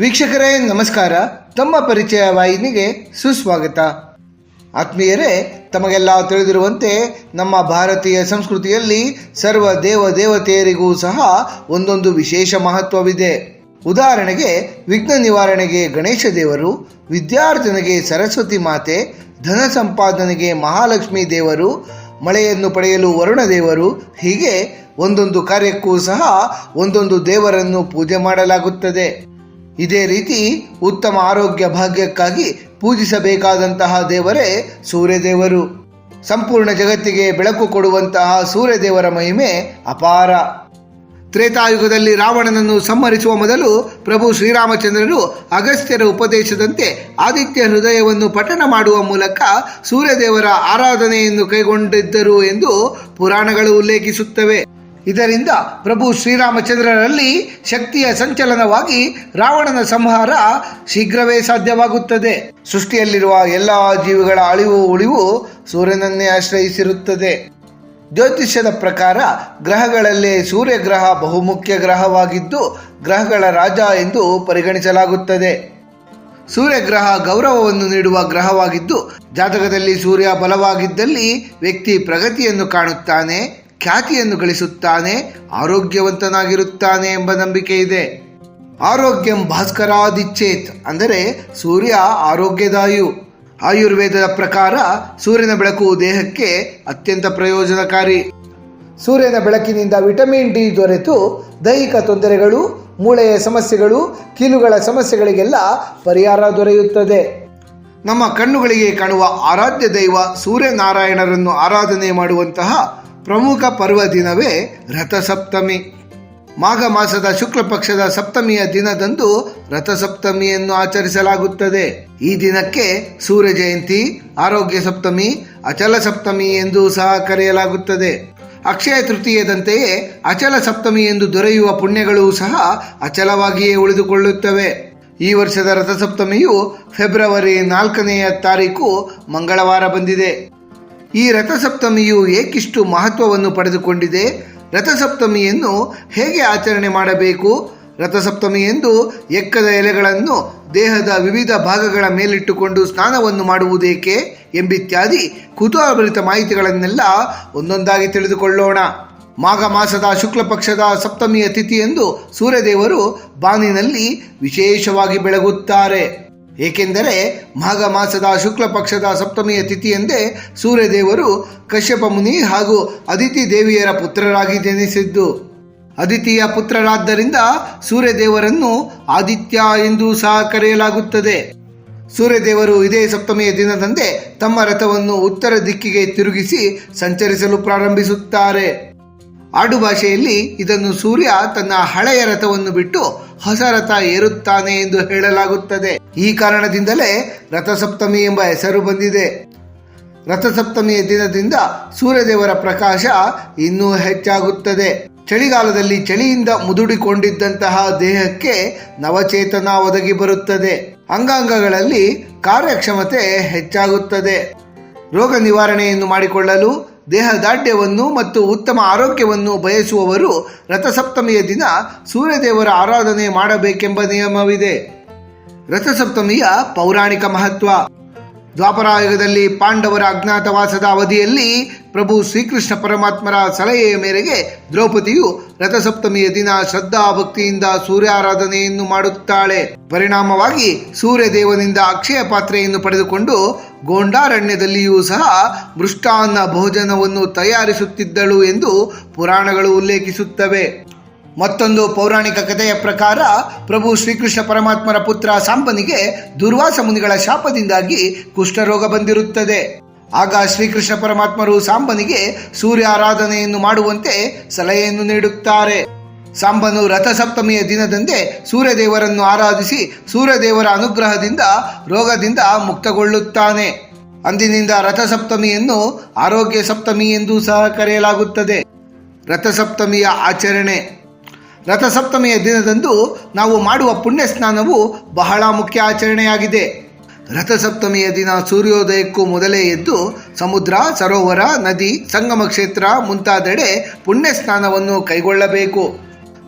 ವೀಕ್ಷಕರೇ, ನಮಸ್ಕಾರ. ತಮ್ಮ ಪರಿಚಯ ವಾಹಿನಿಗೆ ಸುಸ್ವಾಗತ. ಆತ್ಮೀಯರೇ, ತಮಗೆಲ್ಲ ತಿಳಿದಿರುವಂತೆ ನಮ್ಮ ಭಾರತೀಯ ಸಂಸ್ಕೃತಿಯಲ್ಲಿ ಸರ್ವ ದೇವ ದೇವತೆಯರಿಗೂ ಸಹ ಒಂದೊಂದು ವಿಶೇಷ ಮಹತ್ವವಿದೆ. ಉದಾಹರಣೆಗೆ, ವಿಘ್ನ ನಿವಾರಣೆಗೆ ಗಣೇಶ ದೇವರು ವಿದ್ಯಾರ್ಥಿನಿಗೆ ಸರಸ್ವತಿ ಮಾತೆ, ಧನ ಸಂಪಾದನೆಗೆ ಮಹಾಲಕ್ಷ್ಮಿ ದೇವರು, ಮಳೆಯನ್ನು ಪಡೆಯಲು ವರುಣ ದೇವರು, ಹೀಗೆ ಒಂದೊಂದು ಕಾರ್ಯಕ್ಕೂ ಸಹ ಒಂದೊಂದು ದೇವರನ್ನು ಪೂಜೆ ಮಾಡಲಾಗುತ್ತದೆ. ಇದೇ ರೀತಿ ಉತ್ತಮ ಆರೋಗ್ಯ ಭಾಗ್ಯಕ್ಕಾಗಿ ಪೂಜಿಸಬೇಕಾದಂತಹ ದೇವರೇ ಸೂರ್ಯದೇವರು. ಸಂಪೂರ್ಣ ಜಗತ್ತಿಗೆ ಬೆಳಕು ಕೊಡುವಂತಹ ಸೂರ್ಯದೇವರ ಮಹಿಮೆ ಅಪಾರ. ತ್ರೇತಾಯುಗದಲ್ಲಿ ರಾವಣನನ್ನು ಸಂಹರಿಸುವ ಮೊದಲು ಪ್ರಭು ಶ್ರೀರಾಮಚಂದ್ರರು ಅಗಸ್ತ್ಯರ ಉಪದೇಶದಂತೆ ಆದಿತ್ಯ ಹೃದಯವನ್ನು ಪಠಣ ಮಾಡುವ ಮೂಲಕ ಸೂರ್ಯದೇವರ ಆರಾಧನೆಯನ್ನು ಕೈಗೊಂಡಿದ್ದರು ಎಂದು ಪುರಾಣಗಳು ಉಲ್ಲೇಖಿಸುತ್ತವೆ. ಇದರಿಂದ ಪ್ರಭು ಶ್ರೀರಾಮಚಂದ್ರರಲ್ಲಿ ಶಕ್ತಿಯ ಸಂಚಲನವಾಗಿ ರಾವಣನ ಸಂಹಾರ ಶೀಘ್ರವೇ ಸಾಧ್ಯವಾಗುತ್ತದೆ. ಸೃಷ್ಟಿಯಲ್ಲಿರುವ ಎಲ್ಲ ಜೀವಿಗಳ ಅಳಿವು ಉಳಿವು ಸೂರ್ಯನನ್ನೇ ಆಶ್ರಯಿಸಿರುತ್ತದೆ. ಜ್ಯೋತಿಷ್ಯದ ಪ್ರಕಾರ ಗ್ರಹಗಳಲ್ಲಿ ಸೂರ್ಯಗ್ರಹ ಬಹುಮುಖ್ಯ ಗ್ರಹವಾಗಿದ್ದು ಗ್ರಹಗಳ ರಾಜ ಎಂದು ಪರಿಗಣಿಸಲಾಗುತ್ತದೆ. ಸೂರ್ಯಗ್ರಹ ಗೌರವವನ್ನು ನೀಡುವ ಗ್ರಹವಾಗಿದ್ದು ಜಾತಕದಲ್ಲಿ ಸೂರ್ಯ ಬಲವಾಗಿದ್ದಲ್ಲಿ ವ್ಯಕ್ತಿ ಪ್ರಗತಿಯನ್ನು ಕಾಣುತ್ತಾನೆ. ಖ್ಯಾತಿಯನ್ನು ಗಳಿಸುತ್ತಾನೆ, ಆರೋಗ್ಯವಂತನಾಗಿರುತ್ತಾನೆ ಎಂಬ ನಂಬಿಕೆ ಇದೆ. ಆರೋಗ್ಯಂ ಭಾಸ್ಕರಾದಿಚ್ಛೇತ್ ಅಂದರೆ ಸೂರ್ಯ ಆರೋಗ್ಯದಾಯು. ಆಯುರ್ವೇದದ ಪ್ರಕಾರ ಸೂರ್ಯನ ಬೆಳಕು ದೇಹಕ್ಕೆ ಅತ್ಯಂತ ಪ್ರಯೋಜನಕಾರಿ. ಸೂರ್ಯನ ಬೆಳಕಿನಿಂದ ವಿಟಮಿನ್ ಡಿ ದೊರೆತು. ದೈಹಿಕ ತೊಂದರೆಗಳು ಮೂಳೆಯ ಸಮಸ್ಯೆಗಳು, ಕೀಲುಗಳ ಸಮಸ್ಯೆಗಳಿಗೆಲ್ಲ ಪರಿಹಾರ ದೊರೆಯುತ್ತದೆ. ನಮ್ಮ ಕಣ್ಣುಗಳಿಗೆ ಕಾಣುವ ಆರಾಧ್ಯ ದೈವ ಸೂರ್ಯನಾರಾಯಣರನ್ನು ಆರಾಧನೆ ಮಾಡುವಂತಹ ಪ್ರಮುಖ ಪರ್ವ ದಿನವೇ ರಥಸಪ್ತಮಿ. ಮಾಘ ಮಾಸದ ಶುಕ್ಲ ಪಕ್ಷದ ಸಪ್ತಮಿಯ ದಿನದಂದು ರಥಸಪ್ತಮಿಯನ್ನು ಆಚರಿಸಲಾಗುತ್ತದೆ. ಈ ದಿನಕ್ಕೆ ಸೂರ್ಯ ಜಯಂತಿ, ಆರೋಗ್ಯ ಸಪ್ತಮಿ, ಅಚಲ ಸಪ್ತಮಿ ಎಂದು ಸಹ ಕರೆಯಲಾಗುತ್ತದೆ. ಅಕ್ಷಯ ತೃತೀಯದಂತೆಯೇ ಅಚಲ ಸಪ್ತಮಿ ಎಂದು ದೊರೆಯುವ ಪುಣ್ಯಗಳು ಸಹ ಅಚಲವಾಗಿಯೇ ಉಳಿದುಕೊಳ್ಳುತ್ತವೆ. ಈ ವರ್ಷದ ರಥಸಪ್ತಮಿಯು ಫೆಬ್ರವರಿ ನಾಲ್ಕನೆಯ ತಾರೀಕು ಮಂಗಳವಾರ ಬಂದಿದೆ. ಈ ರಥಸಪ್ತಮಿಯು ಏಕಿಷ್ಟು ಮಹತ್ವವನ್ನು ಪಡೆದುಕೊಂಡಿದೆ. ರಥಸಪ್ತಮಿಯನ್ನು ಹೇಗೆ ಆಚರಣೆ ಮಾಡಬೇಕು? ರಥಸಪ್ತಮಿಯೆಂದು ಎಕ್ಕದ ಎಲೆಗಳನ್ನು ದೇಹದ ವಿವಿಧ ಭಾಗಗಳ ಮೇಲಿಟ್ಟುಕೊಂಡು ಸ್ನಾನವನ್ನು ಮಾಡುವುದೇಕೆ ಎಂಬಿತ್ಯಾದಿ ಕುತೂಹಲಭರಿತ ಮಾಹಿತಿಗಳನ್ನೆಲ್ಲ ಒಂದೊಂದಾಗಿ ತಿಳಿದುಕೊಳ್ಳೋಣ. ಮಾಘ ಮಾಸದ ಶುಕ್ಲ ಪಕ್ಷದ ಸಪ್ತಮಿಯ ತಿಥಿಯೆಂದು ಸೂರ್ಯದೇವರು ಬಾನಿನಲ್ಲಿ ವಿಶೇಷವಾಗಿ ಬೆಳಗುತ್ತಾರೆ. ಏಕೆಂದರೆ ಮಾಘ ಮಾಸದ ಶುಕ್ಲ ಪಕ್ಷದ ಸಪ್ತಮಿಯ ತಿಥಿಯಂದೇ ಸೂರ್ಯದೇವರು ಕಶ್ಯಪ ಮುನಿ ಹಾಗೂ ಅದಿತಿ ದೇವಿಯರ ಪುತ್ರರಾಗಿ ಜನಿಸಿದ್ದು ಅದಿತಿಯ ಪುತ್ರರಾದ್ದರಿಂದ ಸೂರ್ಯದೇವರನ್ನು ಆದಿತ್ಯ ಎಂದು ಸಹ ಕರೆಯಲಾಗುತ್ತದೆ. ಸೂರ್ಯದೇವರು ಇದೇ ಸಪ್ತಮಿಯ ದಿನದಂದೇ ತಮ್ಮ ರಥವನ್ನು ಉತ್ತರ ದಿಕ್ಕಿಗೆ ತಿರುಗಿಸಿ ಸಂಚರಿಸಲು ಪ್ರಾರಂಭಿಸುತ್ತಾರೆ. ಆಡು ಭಾಷೆಯಲ್ಲಿ ಇದನ್ನು ಸೂರ್ಯ ತನ್ನ ಹಳೆಯ ರಥವನ್ನು ಬಿಟ್ಟು ಹೊಸ ರಥ ಏರುತ್ತಾನೆ ಎಂದು ಹೇಳಲಾಗುತ್ತದೆ. ಈ ಕಾರಣದಿಂದಲೇ ರಥಸಪ್ತಮಿ ಎಂಬ ಹೆಸರು ಬಂದಿದೆ. ರಥಸಪ್ತಮಿಯ ದಿನದಿಂದ ಸೂರ್ಯದೇವರ ಪ್ರಕಾಶ ಇನ್ನೂ ಹೆಚ್ಚಾಗುತ್ತದೆ. ಚಳಿಗಾಲದಲ್ಲಿ ಚಳಿಯಿಂದ ಮುದುಡಿಕೊಂಡಿದ್ದಂತಹ ದೇಹಕ್ಕೆ ನವಚೇತನ ಒದಗಿ ಬರುತ್ತದೆ. ಅಂಗಾಂಗಗಳಲ್ಲಿ ಕಾರ್ಯಕ್ಷಮತೆ ಹೆಚ್ಚಾಗುತ್ತದೆ. ರೋಗ ನಿವಾರಣೆಯನ್ನು ಮಾಡಿಕೊಳ್ಳಲು ದೇಹ ದಾಢ್ಯವನ್ನು ಮತ್ತು ಉತ್ತಮ ಆರೋಗ್ಯವನ್ನು ಬಯಸುವವರು ರಥಸಪ್ತಮಿಯ ದಿನ ಸೂರ್ಯದೇವರ ಆರಾಧನೆ ಮಾಡಬೇಕೆಂಬ ನಿಯಮವಿದೆ. ರಥಸಪ್ತಮಿಯ ಪೌರಾಣಿಕ ಮಹತ್ವ. ದ್ವಾಪರಾಯುಗದಲ್ಲಿ ಪಾಂಡವರ ಅಜ್ಞಾತವಾಸದ ಅವಧಿಯಲ್ಲಿ ಪ್ರಭು ಶ್ರೀಕೃಷ್ಣ ಪರಮಾತ್ಮರ ಸಲಹೆಯ ಮೇರೆಗೆ ದ್ರೌಪದಿಯು ರಥಸಪ್ತಮಿಯ ದಿನ ಶ್ರದ್ಧಾ ಭಕ್ತಿಯಿಂದ ಸೂರ್ಯಾರಾಧನೆಯನ್ನು ಮಾಡುತ್ತಾಳೆ. ಪರಿಣಾಮವಾಗಿ ಸೂರ್ಯದೇವನಿಂದ ಅಕ್ಷಯ ಪಾತ್ರೆಯನ್ನು ಪಡೆದುಕೊಂಡು ಗೋಂಡಾರಣ್ಯದಲ್ಲಿಯೂ ಸಹ ಮೃಷ್ಟಾನ್ನ ಭೋಜನವನ್ನು ತಯಾರಿಸುತ್ತಿದ್ದಳು ಎಂದು ಪುರಾಣಗಳು ಉಲ್ಲೇಖಿಸುತ್ತವೆ. ಮತ್ತೊಂದು ಪೌರಾಣಿಕ ಕಥೆಯ ಪ್ರಕಾರ ಪ್ರಭು ಶ್ರೀಕೃಷ್ಣ ಪರಮಾತ್ಮರ ಪುತ್ರ ಸಾಂಬನಿಗೆ ದುರ್ವಾಸ ಮುನಿಗಳ ಶಾಪದಿಂದಾಗಿ ಕುಷ್ಠರೋಗ ಬಂದಿರುತ್ತದೆ. ಆಗ ಶ್ರೀಕೃಷ್ಣ ಪರಮಾತ್ಮರು ಸಾಂಬನಿಗೆ ಸೂರ್ಯ ಆರಾಧನೆಯನ್ನು ಮಾಡುವಂತೆ ಸಲಹೆಯನ್ನು ನೀಡುತ್ತಾರೆ. ಸಾಂಬನು ರಥಸಪ್ತಮಿಯ ದಿನದಂದೇ ಸೂರ್ಯದೇವರನ್ನು ಆರಾಧಿಸಿ ಸೂರ್ಯದೇವರ ಅನುಗ್ರಹದಿಂದ ರೋಗದಿಂದ ಮುಕ್ತಗೊಳ್ಳುತ್ತಾನೆ. ಅಂದಿನಿಂದ ರಥಸಪ್ತಮಿಯನ್ನು ಆರೋಗ್ಯ ಸಪ್ತಮಿ ಎಂದು ಸಹ ಕರೆಯಲಾಗುತ್ತದೆ. ರಥಸಪ್ತಮಿಯ ಆಚರಣೆ. ರಥಸಪ್ತಮಿಯ ದಿನದಂದು ನಾವು ಮಾಡುವ ಪುಣ್ಯ ಸ್ನಾನವು ಬಹಳ ಮುಖ್ಯ ಆಚರಣೆಯಾಗಿದೆ. ರಥಸಪ್ತಮಿಯ ದಿನ ಸೂರ್ಯೋದಯಕ್ಕೂ ಮೊದಲೇ ಎದ್ದು ಸಮುದ್ರ, ಸರೋವರ, ನದಿ, ಸಂಗಮ ಕ್ಷೇತ್ರ ಮುಂತಾದೆಡೆ ಪುಣ್ಯ ಸ್ನಾನವನ್ನು ಕೈಗೊಳ್ಳಬೇಕು.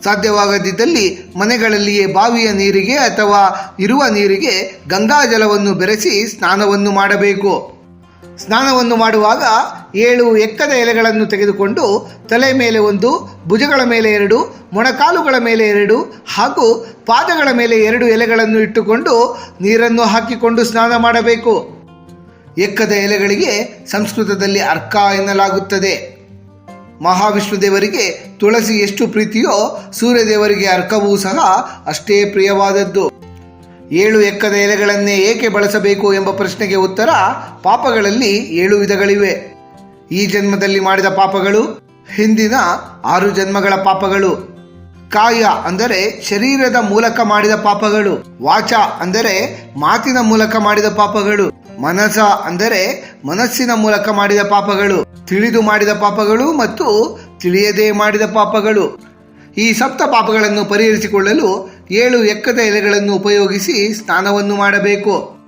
ಸಾಧ್ಯವಾಗದಿದ್ದಲ್ಲಿ ಮನೆಗಳಲ್ಲಿಯೇ ಬಾವಿಯ ನೀರಿಗೆ ಅಥವಾ ಇರುವ ನೀರಿಗೆ ಗಂಗಾಜಲವನ್ನು ಬೆರೆಸಿ ಸ್ನಾನವನ್ನು ಮಾಡಬೇಕು. ಸ್ನಾನವನ್ನು ಮಾಡುವಾಗ ಏಳು ಎಕ್ಕದ ಎಲೆಗಳನ್ನು ತೆಗೆದುಕೊಂಡು ತಲೆ ಮೇಲೆ ಒಂದು, ಭುಜಗಳ ಮೇಲೆ ಎರಡು, ಮೊಣಕಾಲುಗಳ ಮೇಲೆ ಎರಡು ಹಾಗೂ ಪಾದಗಳ ಮೇಲೆ ಎರಡು ಎಲೆಗಳನ್ನು ಇಟ್ಟುಕೊಂಡು ನೀರನ್ನು ಹಾಕಿಕೊಂಡು ಸ್ನಾನ ಮಾಡಬೇಕು. ಎಕ್ಕದ ಎಲೆಗಳಿಗೆ ಸಂಸ್ಕೃತದಲ್ಲಿ ಅರ್ಕ ಎನ್ನಲಾಗುತ್ತದೆ. ಮಹಾವಿಷ್ಣು ದೇವರಿಗೆ ತುಳಸಿ ಎಷ್ಟು ಪ್ರೀತಿಯೋ ಸೂರ್ಯದೇವರಿಗೆ ಅರ್ಕವೂ ಸಹ ಅಷ್ಟೇ ಪ್ರಿಯವಾದದ್ದು. ಏಳು ಎಕ್ಕದ ಎಲೆಗಳನ್ನೇ ಏಕೆ ಬಳಸಬೇಕು ಎಂಬ ಪ್ರಶ್ನೆಗೆ ಉತ್ತರ ಪಾಪಗಳಲ್ಲಿ ಏಳು ವಿಧಗಳಿವೆ. ಈ ಜನ್ಮದಲ್ಲಿ ಮಾಡಿದ ಪಾಪಗಳು, ಹಿಂದಿನ ಆರು ಜನ್ಮಗಳ ಪಾಪಗಳು. ಕಾಯ ಅಂದರೆ ಶರೀರದ ಮೂಲಕ ಮಾಡಿದ ಪಾಪಗಳು, ವಾಚ ಅಂದರೆ ಮಾತಿನ ಮೂಲಕ ಮಾಡಿದ ಪಾಪಗಳು, ಮನಸ ಅಂದರೆ ಮನಸ್ಸಿನ ಮೂಲಕ ಮಾಡಿದ ಪಾಪಗಳು, ತಿಳಿದು ಮಾಡಿದ ಪಾಪಗಳು ಮತ್ತು ತಿಳಿಯದೇ ಮಾಡಿದ ಪಾಪಗಳು. ಈ ಸಪ್ತ ಪಾಪಗಳನ್ನು ಪರಿಹರಿಸಿಕೊಳ್ಳಲು ಏಳು ಎಕ್ಕದ ಎಲೆಗಳನ್ನು ಉಪಯೋಗಿಸಿ ಸ್ನಾನವನ್ನು ಮಾಡಬೇಕು.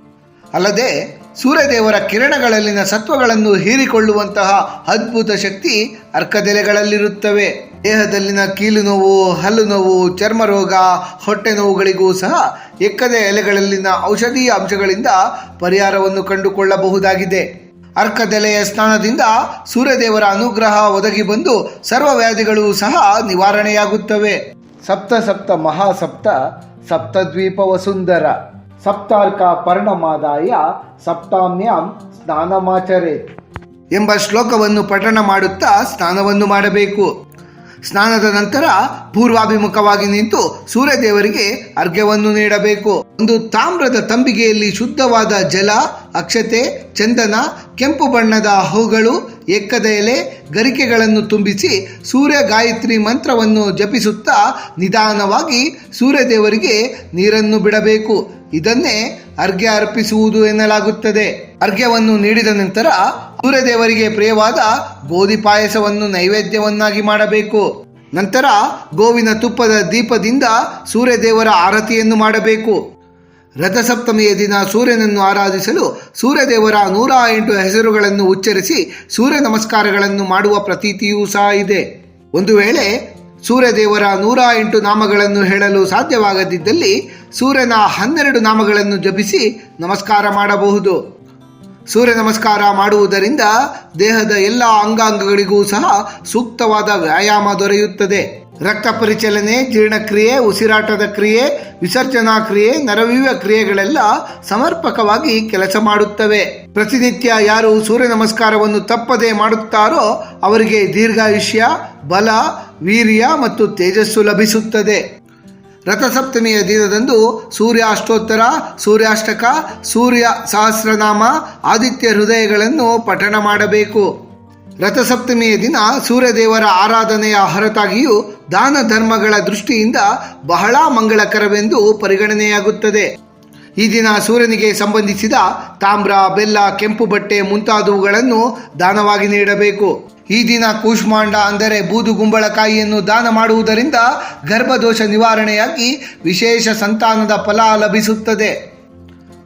ಅಲ್ಲದೆ ಸೂರ್ಯದೇವರ ಕಿರಣಗಳಲ್ಲಿನ ಸತ್ವಗಳನ್ನು ಹೀರಿಕೊಳ್ಳುವಂತಹ ಅದ್ಭುತ ಶಕ್ತಿ ಅರ್ಕದೆಲೆಗಳಲ್ಲಿರುತ್ತವೆ. ದೇಹದಲ್ಲಿನ ಕೀಲು ನೋವು ಹಲ್ಲು ನೋವು ಚರ್ಮ ರೋಗ ಹೊಟ್ಟೆ ನೋವುಗಳಿಗೂ ಸಹ ಎಕ್ಕದ ಎಲೆಗಳಲ್ಲಿನ ಔಷಧೀಯ ಅಂಶಗಳಿಂದ ಪರಿಹಾರವನ್ನು ಕಂಡುಕೊಳ್ಳಬಹುದಾಗಿದೆ. ಅರ್ಕದೆಲೆಯ ಸ್ನಾನದಿಂದ ಸೂರ್ಯದೇವರ ಅನುಗ್ರಹ ಒದಗಿ ಬಂದು ಸರ್ವ ವ್ಯಾಧಿಗಳು ಸಹ ನಿವಾರಣೆಯಾಗುತ್ತವೆ. ಸಪ್ತ ಸಪ್ತ ಮಹಾಸಪ್ತ ಸಪ್ತದ್ವೀಪ ವಸುಂಧರ ಸಪ್ತಾರ್ಕ ಪರ್ಣಮಾದಾಯ ಸಪ್ತಾಮ್ಯಾಂ ಸ್ನಾನಮಾಚರೆ. ಎಂಬ ಶ್ಲೋಕವನ್ನು ಪಠಣ ಮಾಡುತ್ತಾ ಸ್ನಾನವನ್ನು ಮಾಡಬೇಕು. ಸ್ನಾನದ ನಂತರ ಪೂರ್ವಾಭಿಮುಖವಾಗಿ ನಿಂತು ಸೂರ್ಯದೇವರಿಗೆ ಅರ್ಘ್ಯವನ್ನು ನೀಡಬೇಕು. ಒಂದು ತಾಮ್ರದ ತಂಬಿಗೆಯಲ್ಲಿ ಶುದ್ಧವಾದ ಜಲ, ಅಕ್ಷತೆ, ಚಂದನ, ಕೆಂಪು ಬಣ್ಣದ ಹೂಗಳು ಎಕ್ಕದ ಎಲೆ, ಗರಿಕೆಗಳನ್ನು ತುಂಬಿಸಿ ಸೂರ್ಯ ಗಾಯತ್ರಿ ಮಂತ್ರವನ್ನು ಜಪಿಸುತ್ತಾ ನಿಧಾನವಾಗಿ ಸೂರ್ಯದೇವರಿಗೆ ನೀರನ್ನು ಬಿಡಬೇಕು. ಇದನ್ನೇ ಅರ್ಘ್ಯ ಅರ್ಪಿಸುವುದು ಎನ್ನಲಾಗುತ್ತದೆ. ಅರ್ಘ್ಯವನ್ನು ನೀಡಿದ ನಂತರ ಸೂರ್ಯದೇವರಿಗೆ ಪ್ರಿಯವಾದ ಗೋಧಿ ಪಾಯಸವನ್ನು ನೈವೇದ್ಯವನ್ನಾಗಿ ಮಾಡಬೇಕು. ನಂತರ ಗೋವಿನ ತುಪ್ಪದ ದೀಪದಿಂದ ಸೂರ್ಯದೇವರ ಆರತಿಯನ್ನು ಮಾಡಬೇಕು. ರಥಸಪ್ತಮಿಯ ದಿನ ಸೂರ್ಯನನ್ನು ಆರಾಧಿಸಲು ಸೂರ್ಯದೇವರ ನೂರ ಎಂಟು ಹೆಸರುಗಳನ್ನು ಉಚ್ಚರಿಸಿ ಸೂರ್ಯ ನಮಸ್ಕಾರಗಳನ್ನು ಮಾಡುವ ಪ್ರತೀತಿಯೂ ಸಹ ಇದೆ. ಒಂದು ವೇಳೆ ಸೂರ್ಯದೇವರ ನೂರ ಎಂಟು ನಾಮಗಳನ್ನು ಹೇಳಲು ಸಾಧ್ಯವಾಗದಿದ್ದಲ್ಲಿ ಸೂರ್ಯನ ಹನ್ನೆರಡು ನಾಮಗಳನ್ನು ಜಪಿಸಿ ನಮಸ್ಕಾರ ಮಾಡಬಹುದು. ಸೂರ್ಯ ನಮಸ್ಕಾರ ಮಾಡುವುದರಿಂದ ದೇಹದ ಎಲ್ಲ ಅಂಗಾಂಗಗಳಿಗೂ ಸಹ ಸೂಕ್ತವಾದ ವ್ಯಾಯಾಮ ದೊರೆಯುತ್ತದೆ. ರಕ್ತ ಪರಿಚಲನೆ, ಜೀರ್ಣಕ್ರಿಯೆ, ಉಸಿರಾಟದ ಕ್ರಿಯೆ, ವಿಸರ್ಜನಾ ಕ್ರಿಯೆ ನರವಿವ ಕ್ರಿಯೆಗಳೆಲ್ಲ ಸಮರ್ಪಕವಾಗಿ ಕೆಲಸ ಮಾಡುತ್ತವೆ. ಪ್ರತಿನಿತ್ಯ ಯಾರು ಸೂರ್ಯ ನಮಸ್ಕಾರವನ್ನು ತಪ್ಪದೆ ಮಾಡುತ್ತಾರೋ ಅವರಿಗೆ ದೀರ್ಘಾಯುಷ್ಯ, ಬಲ, ವೀರ್ಯ ಮತ್ತು ತೇಜಸ್ಸು ಲಭಿಸುತ್ತದೆ. ರಥಸಪ್ತಮಿಯ ದಿನದಂದು ಸೂರ್ಯಾಷ್ಟೋತ್ತರ, ಸೂರ್ಯಾಷ್ಟಕ, ಸೂರ್ಯ ಸಹಸ್ರನಾಮ, ಆದಿತ್ಯ ಹೃದಯಗಳನ್ನು ಪಠಣ ಮಾಡಬೇಕು. ರಥಸಪ್ತಮಿಯ ದಿನ ಸೂರ್ಯದೇವರ ಆರಾಧನೆಯ ಹೊರತಾಗಿಯೂ ದಾನ ಧರ್ಮಗಳ ದೃಷ್ಟಿಯಿಂದ ಬಹಳ ಮಂಗಳಕರವೆಂದು ಪರಿಗಣನೆಯಾಗುತ್ತದೆ. ಈ ದಿನ ಸೂರ್ಯನಿಗೆ ಸಂಬಂಧಿಸಿದ ತಾಮ್ರ, ಬೆಲ್ಲ, ಕೆಂಪು ಬಟ್ಟೆ ಮುಂತಾದವುಗಳನ್ನು ದಾನವಾಗಿ ನೀಡಬೇಕು. ಈ ದಿನ ಕೂಷ್ಮಾಂಡ ಅಂದರೆ ಬೂದು ಗುಂಬಳಕಾಯಿಯನ್ನು ದಾನ ಮಾಡುವುದರಿಂದ ಗರ್ಭದೋಷ ನಿವಾರಣೆಯಾಗಿ ವಿಶೇಷ ಸಂತಾನದ ಫಲ ಲಭಿಸುತ್ತದೆ.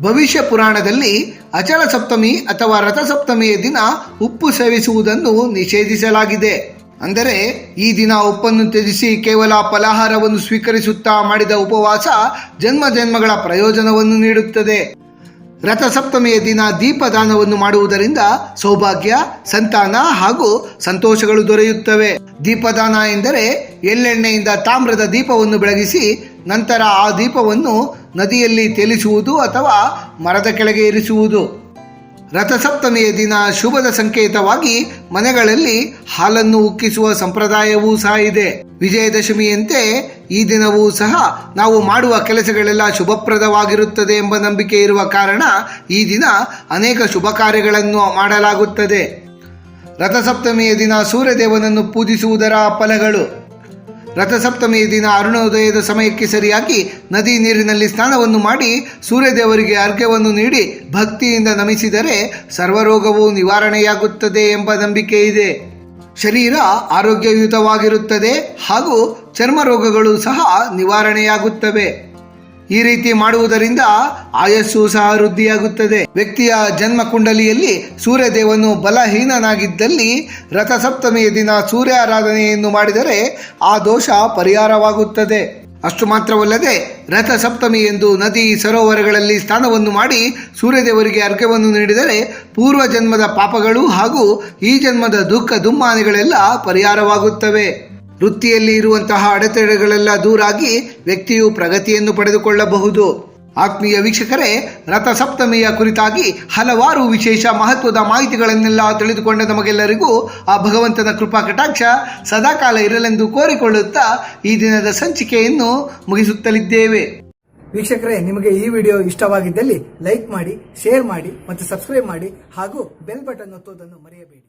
ಭವಿಷ್ಯ ಪುರಾಣದಲ್ಲಿ ಅಚಲ ಸಪ್ತಮಿ ಅಥವಾ ರಥಸಪ್ತಮಿಯ ದಿನ ಉಪ್ಪು ಸೇವಿಸುವುದನ್ನು ನಿಷೇಧಿಸಲಾಗಿದೆ. ಅಂದರೆ ಈ ದಿನ ಉಪ್ಪನ್ನು ತ್ಯಜಿಸಿ ಕೇವಲ ಫಲಾಹಾರವನ್ನು ಸ್ವೀಕರಿಸುತ್ತಾ ಮಾಡಿದ ಉಪವಾಸ ಜನ್ಮ ಜನ್ಮಗಳ ಪ್ರಯೋಜನವನ್ನು ನೀಡುತ್ತದೆ. ರಥಸಪ್ತಮಿಯ ದಿನ ದೀಪದಾನವನ್ನು ಮಾಡುವುದರಿಂದ ಸೌಭಾಗ್ಯ, ಸಂತಾನ ಹಾಗೂ ಸಂತೋಷಗಳು ದೊರೆಯುತ್ತವೆ. ದೀಪದಾನ ಎಂದರೆ ಎಳ್ಳೆಣ್ಣೆಯಿಂದ ತಾಮ್ರದ ದೀಪವನ್ನು ಬೆಳಗಿಸಿ ನಂತರ ಆ ದೀಪವನ್ನು ನದಿಯಲ್ಲಿ ತೇಲಿಸುವುದು ಅಥವಾ ಮರದ ಕೆಳಗೆ ಇರಿಸುವುದು. ರಥಸಪ್ತಮಿಯ ದಿನ ಶುಭದ ಸಂಕೇತವಾಗಿ ಮನೆಗಳಲ್ಲಿ ಹಾಲನ್ನು ಉಕ್ಕಿಸುವ ಸಂಪ್ರದಾಯವೂ ಸಹ ಇದೆ. ವಿಜಯದಶಮಿಯಂತೆ ಈ ದಿನವೂ ಸಹ ನಾವು ಮಾಡುವ ಕೆಲಸಗಳೆಲ್ಲ ಶುಭಪ್ರದವಾಗಿರುತ್ತದೆ ಎಂಬ ನಂಬಿಕೆ ಇರುವ ಕಾರಣ ಈ ದಿನ ಅನೇಕ ಶುಭ ಕಾರ್ಯಗಳನ್ನು ಮಾಡಲಾಗುತ್ತದೆ. ರಥಸಪ್ತಮಿಯ ದಿನ ಸೂರ್ಯದೇವನನ್ನು ಪೂಜಿಸುವುದರ ಫಲಗಳು. ರಥಸಪ್ತಮಿಯ ದಿನ ಅರುಣೋದಯದ ಸಮಯಕ್ಕೆ ಸರಿಯಾಗಿ ನದಿ ನೀರಿನಲ್ಲಿ ಸ್ನಾನವನ್ನು ಮಾಡಿ ಸೂರ್ಯದೇವರಿಗೆ ಅರ್ಘ್ಯವನ್ನು ನೀಡಿ ಭಕ್ತಿಯಿಂದ ನಮಿಸಿದರೆ ಸರ್ವರೋಗವು ನಿವಾರಣೆಯಾಗುತ್ತದೆ ಎಂಬ ನಂಬಿಕೆ ಇದೆ. ಶರೀರ ಆರೋಗ್ಯಯುತವಾಗಿರುತ್ತದೆ ಹಾಗೂ ಚರ್ಮ ರೋಗಗಳು ಸಹ ನಿವಾರಣೆಯಾಗುತ್ತವೆ. ಈ ರೀತಿ ಮಾಡುವುದರಿಂದ ಆಯಸ್ಸು ಸಹ ವೃದ್ಧಿಯಾಗುತ್ತದೆ. ವ್ಯಕ್ತಿಯ ಜನ್ಮ ಕುಂಡಲಿಯಲ್ಲಿ ಸೂರ್ಯದೇವನು ಬಲಹೀನನಾಗಿದ್ದಲ್ಲಿ ರಥಸಪ್ತಮಿಯ ದಿನ ಸೂರ್ಯ ಆರಾಧನೆಯನ್ನು ಮಾಡಿದರೆ ಆ ದೋಷ ಪರಿಹಾರವಾಗುತ್ತದೆ. ಅಷ್ಟು ಮಾತ್ರವಲ್ಲದೆ ರಥಸಪ್ತಮಿ ಎಂದು ನದಿ ಸರೋವರಗಳಲ್ಲಿ ಸ್ನಾನವನ್ನು ಮಾಡಿ ಸೂರ್ಯದೇವರಿಗೆ ಅರ್ಘ್ಯವನ್ನು ನೀಡಿದರೆ ಪೂರ್ವ ಜನ್ಮದ ಪಾಪಗಳು ಹಾಗೂ ಈ ಜನ್ಮದ ದುಃಖ ದುಮ್ಮಾನಿಗಳೆಲ್ಲ ಪರಿಹಾರವಾಗುತ್ತವೆ. ವೃತ್ತಿಯಲ್ಲಿ ಇರುವಂತಹ ಅಡೆತಡೆಗಳೆಲ್ಲ ದೂರಾಗಿ ವ್ಯಕ್ತಿಯು ಪ್ರಗತಿಯನ್ನು ಪಡೆದುಕೊಳ್ಳಬಹುದು. ಆತ್ಮೀಯ ವೀಕ್ಷಕರೇ, ರಥಸಪ್ತಮಿಯ ಕುರಿತಾಗಿ ಹಲವಾರು ವಿಶೇಷ ಮಹತ್ವದ ಮಾಹಿತಿಗಳನ್ನೆಲ್ಲ ತಿಳಿದುಕೊಂಡ ನಮಗೆಲ್ಲರಿಗೂ ಆ ಭಗವಂತನ ಕೃಪಾ ಕಟಾಕ್ಷ ಸದಾಕಾಲ ಇರಲೆಂದು ಕೋರಿಕೊಳ್ಳುತ್ತಾ ಈ ದಿನದ ಸಂಚಿಕೆಯನ್ನು ಮುಗಿಸುತ್ತಲಿದ್ದೇವೆ. ವೀಕ್ಷಕರೇ, ನಿಮಗೆ ಈ ವಿಡಿಯೋ ಇಷ್ಟವಾಗಿದ್ದಲ್ಲಿ ಲೈಕ್ ಮಾಡಿ, ಶೇರ್ ಮಾಡಿ ಮತ್ತು ಸಬ್ಸ್ಕ್ರೈಬ್ ಮಾಡಿ ಹಾಗೂ ಬೆಲ್ ಬಟನ್ ಒತ್ತುವುದನ್ನು ಮರೆಯಬೇಡಿ.